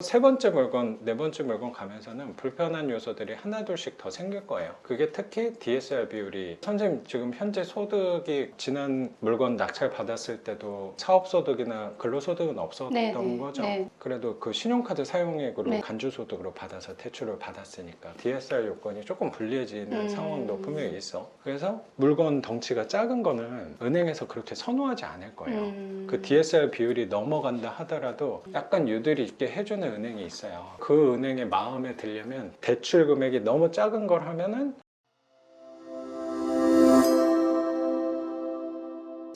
세 번째 물건, 네 번째 물건 가면서는 불편한 요소들이 하나둘씩 더 생길 거예요. 그게 특히 DSR 비율이 선생님 지금 현재 소득이 지난 물건 낙찰 받았을 때도 사업소득이나 근로소득은 없었던 네, 네, 거죠. 네. 그래도 그 신용카드 사용액으로 네. 간주소득으로 받아서 대출을 받았으니까 DSR 요건이 조금 불리해지는 음. 상황도 분명히 있어. 그래서 물건 덩치가 작은 거는 은행에서 그렇게 선호하지 않을 거예요. 음. 그 DSR 비율이 넘어간다 하더라도 약간 유들이 있게 해주는 은행이 있어요. 그 은행의 마음에 들려면 대출 금액이 너무 작은 걸 하면은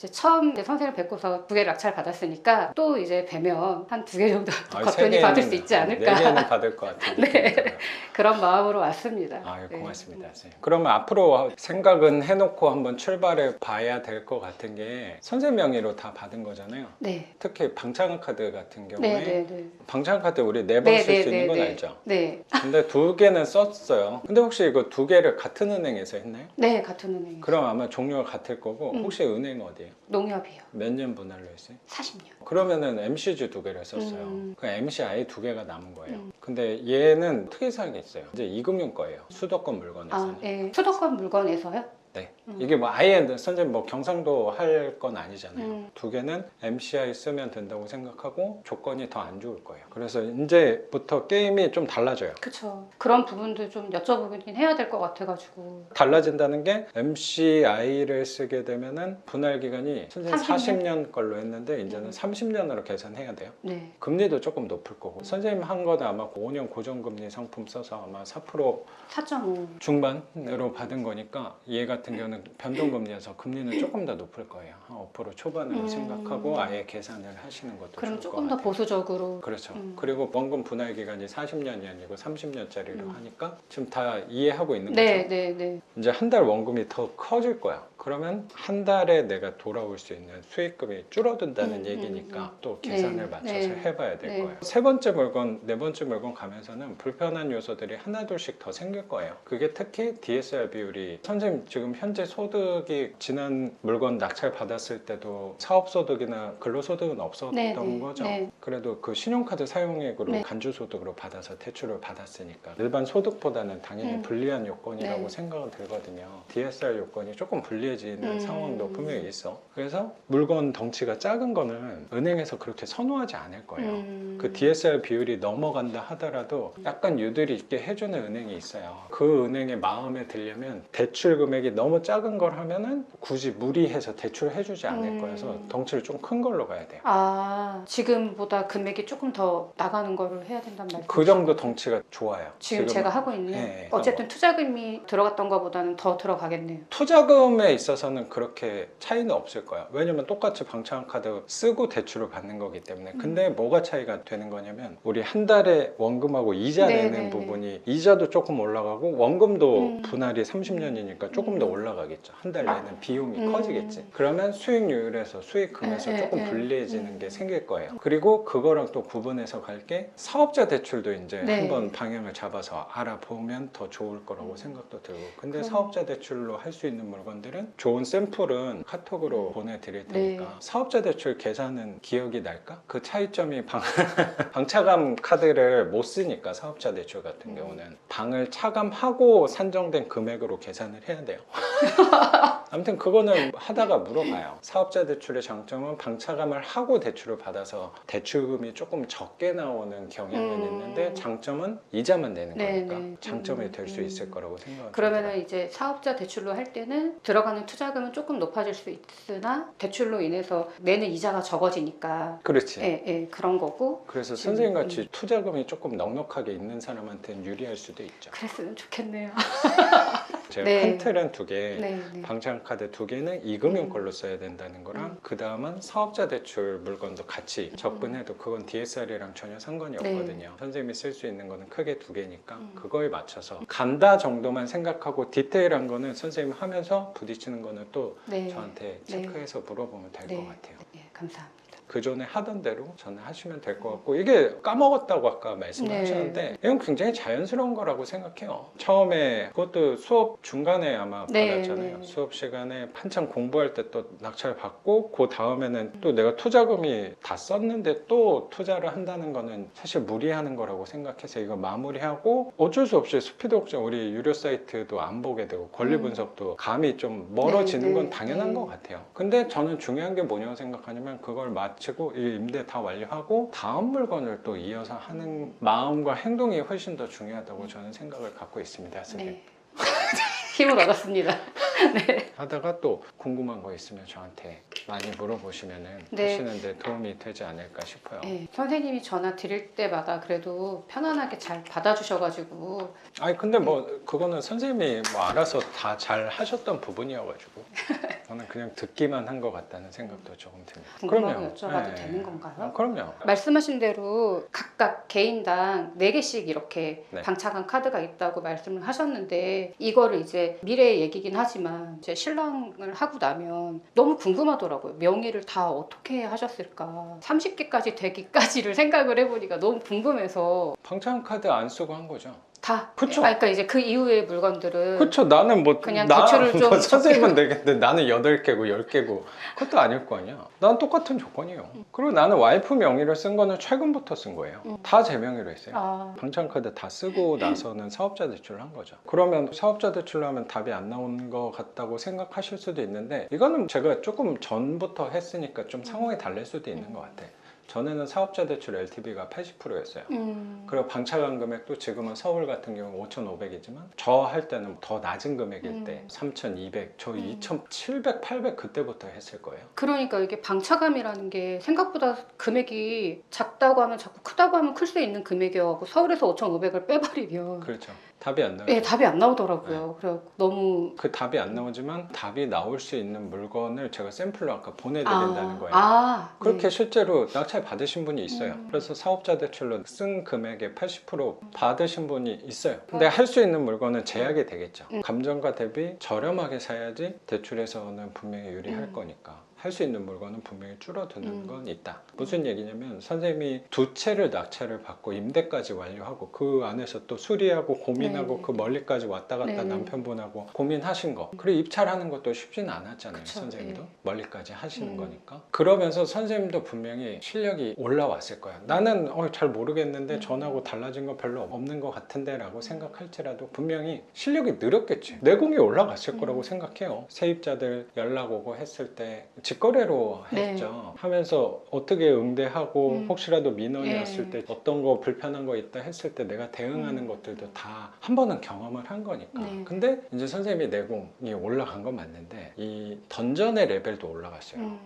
이제 처음 이제 선생을 뵙고서 두 개를 낙찰 받았으니까 또 이제 뵈면 한 두 개 정도 세 받을 수 있지 않을까 네 개는 받을 것 같은 네. 그런 마음으로 왔습니다. 아, 네. 고맙습니다. 선생님. 그러면 앞으로 생각은 해놓고 한번 출발해 봐야 될 것 같은 게 선생 명의로 다 받은 거잖아요. 네. 특히 방창 카드 같은 경우에 네, 네, 네. 방창 카드 우리 네 번 쓸 수 있는 건 알죠? 네. 근데 두 개는 썼어요. 근데 혹시 이거 두 개를 같은 은행에서 했나요? 네, 같은 은행. 그럼 아마 종류가 같을 거고 음. 혹시 은행 어디예요? 농협이요. 몇 년 분할로 했어요? 40년. 그러면은 MCG 두 개를 썼어요. 음. 그 MCI 두 개가 남은 거예요. 음. 근데 얘는 특이사항이 있어요. 이제 이금융 거예요. 수도권 물건에서는. 아, 네. 수도권 물건에서요? 네. 음. 이게 뭐 아예 선생님 뭐 경상도 할 건 아니잖아요. 음. 두 개는 MCI 쓰면 된다고 생각하고 조건이 더 안 좋을 거예요. 그래서 이제부터 게임이 좀 달라져요. 그쵸. 그런 부분도 좀 여쭤보긴 해야 될 것 같아가지고. 달라진다는 게 MCI를 쓰게 되면은 분할 기간이 선생님 30 40년 걸로 했는데 이제는 음. 30년으로 계산해야 돼요. 네. 금리도 조금 높을 거고 선생님 한 거는 아마 5년 고정금리 상품 써서 아마 4% 4.5. 중반으로 받은 거니까 얘 같은 경우는 변동 금리여서 금리는 조금 더 높을 거예요. 한 5% 초반으로 음. 생각하고 아예 계산을 하시는 것도 그럼 좋을 조금 것더 같아요. 보수적으로. 그렇죠. 음. 그리고 원금 분할 기간이 40년이 아니고 30년짜리로 음. 하니까 지금 다 이해하고 있는 네, 거죠. 네, 네. 이제 한 달 원금이 더 커질 거야. 그러면 한 달에 내가 돌아올 수 있는 수익금이 줄어든다는 음, 얘기니까 음, 음. 또 계산을 네, 맞춰서 네. 해봐야 될 네. 거예요. 세 번째 물건, 네 번째 물건 가면서는 불편한 요소들이 하나둘씩 더 생길 거예요. 그게 특히 DSR 비율이 선생님 지금 현재 소득이 지난 물건 낙찰 받았을 때도 사업소득이나 근로소득은 없었던 네, 네, 거죠. 네. 그래도 그 신용카드 사용액으로 네. 간주소득으로 받아서 대출을 받았으니까 일반 소득보다는 당연히 음. 불리한 요건이라고 네. 생각은 들거든요. DSR 요건이 조금 불리해지는 음. 상황도 분명히 있어. 그래서 물건 덩치가 작은 거는 은행에서 그렇게 선호하지 않을 거예요. 음. 그 DSR 비율이 넘어간다 하더라도 약간 유들이 있게 해주는 은행이 있어요. 그 은행의 마음에 들려면 대출 금액이 너무 작은 걸 하면은 굳이 무리해서 대출을 해주지 않을 음. 거여서 덩치를 좀 큰 걸로 가야 돼요. 아, 지금보다 금액이 조금 더 나가는 거를 해야 된단 말이죠. 그 정도 덩치가 좋아요. 지금 제가 하고 있는 네, 어쨌든 투자금이 들어갔던 것보다는 더 들어가겠네요. 투자금에 있어서는 그렇게 차이는 없을 거야. 왜냐면 똑같이 방창 카드 쓰고 대출을 받는 거기 때문에. 음. 근데 뭐가 차이가 되는 거냐면 우리 한 달에 원금하고 이자 네, 내는 네, 부분이 이자도 조금 올라가고 원금도 음. 분할이 30년이니까 조금 더 음. 올라가겠죠. 한 달 내는 비용이 음. 커지겠지. 그러면 수익률에서 수익금에서 네, 조금 네, 네. 불리해지는 음. 게 생길 거예요. 그리고 그거랑 또 구분해서 갈 게 사업자 대출도 이제 네. 한번 방향을 잡아서 알아보면 더 좋을 거라고 생각도 들고. 근데 그럼- 사업자 대출로 할 수 있는 물건들은 좋은 샘플은 카톡으로 보내드릴 테니까 네. 사업자 대출 계산은 기억이 날까? 그 차이점이 방, 방차감 카드를 못 쓰니까 사업자 대출 같은 음. 경우는 방을 차감하고 산정된 금액으로 계산을 해야 돼요. 아무튼 그거는 하다가 물어봐요. 사업자 대출의 장점은 방차감을 하고 대출을 받아서 대출금이 조금 적게 나오는 경향은 음. 있는데 장점은 이자만 내는 네, 거니까 네. 장점이 음, 될수 음. 있을 거라고 생각합니다. 그러면은 이제 사업자 대출로 할 때는 들어가는 투자금은 조금 높아질 수 있으나 대출로 인해서 내는 이자가 적어지니까 그렇지. 예, 예, 그런 거고 그래서 지금, 선생님 같이 투자금이 조금 넉넉하게 있는 사람한테는 유리할 수도 있죠. 그랬으면 좋겠네요. 제가 네. 큰 틀은 두 개, 네, 네. 방창카드 두 개는 이금융 음. 걸로 써야 된다는 거랑 음. 그 다음은 사업자 대출 물건도 같이 접근해도 그건 DSR이랑 전혀 상관이 네. 없거든요. 선생님이 쓸 수 있는 거는 크게 두 개니까 음. 그거에 맞춰서 간다 정도만 생각하고 디테일한 거는 선생님 하면서 부딪히는 거는 또 네. 저한테 네. 체크해서 물어보면 될것 네. 같아요. 예, 감사합니다. 그 전에 하던 대로 저는 하시면 될 것 같고 이게 까먹었다고 아까 말씀하셨는데 이건 굉장히 자연스러운 거라고 생각해요. 처음에 그것도 수업 중간에 아마 네, 받았잖아요. 네. 수업 시간에 한창 공부할 때 또 낙찰 받고 그 다음에는 또 내가 투자금이 다 썼는데 또 투자를 한다는 거는 사실 무리하는 거라고 생각해서 이거 마무리하고 어쩔 수 없이 스피드 옥션 우리 유료 사이트도 안 보게 되고 권리 음. 분석도 감이 좀 멀어지는 네, 건 네, 당연한 네. 것 같아요. 근데 저는 중요한 게 뭐냐고 생각하냐면 그걸 마치 고이 임대 다 완료하고 다음 물건을 또 이어서 하는 마음과 행동이 훨씬 더 중요하다고 저는 생각을 갖고 있습니다. 선생님. 네. 힘을 얻었습니다. 하다가 또 궁금한 거 있으면 저한테 많이 물어보시면 네. 하시는데 도움이 되지 않을까 싶어요. 네, 선생님이 전화 드릴 때마다 그래도 편안하게 잘 받아주셔가지고 아니 근데 뭐 그거는 선생님이 뭐 알아서 다 잘 하셨던 부분이어가지고 저는 그냥 듣기만 한 것 같다는 생각도 조금 듭니다. 궁금하고 여쭤봐도 네. 되는 건가요? 아, 그럼요. 말씀하신 대로 각각 개인당 4개씩 이렇게 네. 방착한 카드가 있다고 말씀을 하셨는데 이거를 이제 미래의 얘기긴 하지만 이제 신랑을 하고 나면 너무 궁금하더라고요. 명의를 다 어떻게 하셨을까? 30개까지 되기까지를 생각을 해보니까 너무 궁금해서 방창 카드 안 쓰고 한 거죠. 다 그쵸. 아, 그러니까 이제 그 이후의 물건들은 그렇죠. 나는 뭐 그냥 나, 대출을 좀뭐 선생님은 되겠는데 나는 8개고 10개고 그것도 아닐 거 아니야. 난 똑같은 조건이에요. 그리고 나는 와이프 명의를 쓴 거는 최근부터 쓴 거예요. 음. 다제 명의로 했어요. 아, 방창 카드 다 쓰고 나서는 사업자 대출을 한 거죠. 그러면 사업자 대출로 하면 답이 안 나오는 것 같다고 생각하실 수도 있는데 이거는 제가 조금 전부터 했으니까 좀 상황이 달릴 수도 있는 것 같아. 전에는 사업자 대출 LTV가 80%였어요. 음, 그리고 방차관 금액도 지금은 서울 같은 경우 5,500이지만 저 할 때는 더 낮은 금액일 때 음. 3,200, 저 음. 2,700, 800 그때부터 했을 거예요. 그러니까 이게 방차감이라는 게 생각보다 금액이 작다고 하면 작고 크다고 하면 클 수 있는 금액이어갖고 서울에서 5,500을 빼버리면 그렇죠. 답이 안 나요. 예, 답이 안 네. 나오더라고요. 그래 너무 그 답이 안 나오지만 답이 나올 수 있는 물건을 제가 샘플로 아까 보내드린다는 거예요. 아, 그렇게 네. 실제로 낙찰 받으신 분이 있어요. 음. 그래서 사업자 대출로 쓴 금액의 80% 받으신 분이 있어요. 근데 할 수 있는 물건은 제약이 되겠죠. 음. 감정가 대비 저렴하게 사야지 대출에서는 분명히 유리할 음. 거니까. 할 수 있는 물건은 분명히 줄어드는 음. 건 있다. 무슨 얘기냐면 선생님이 두 채를 낙찰을 받고 임대까지 완료하고 그 안에서 또 수리하고 고민하고 네. 그 멀리까지 왔다 갔다 네. 남편분하고 고민하신 거. 그리고 입찰하는 것도 쉽지는 않았잖아요. 그쵸, 선생님도 네. 멀리까지 하시는 음. 거니까. 그러면서 선생님도 분명히 실력이 올라왔을 거야. 나는 어, 잘 모르겠는데 음. 전하고 달라진 거 별로 없는 것 같은데 라고 생각할지라도 분명히 실력이 늘었겠지. 내공이 올라갔을 음. 거라고 생각해요. 세입자들 연락 오고 했을 때 직거래로 네. 했죠. 하면서 어떻게 응대하고 음. 혹시라도 민원이 예. 왔을 때 어떤 거 불편한 거 있다 했을 때 내가 대응하는 음. 것들도 다 한 번은 경험을 한 거니까. 네. 근데 이제 선생님이 내공이 올라간 건 맞는데 이 던전의 레벨도 올라갔어요. 음.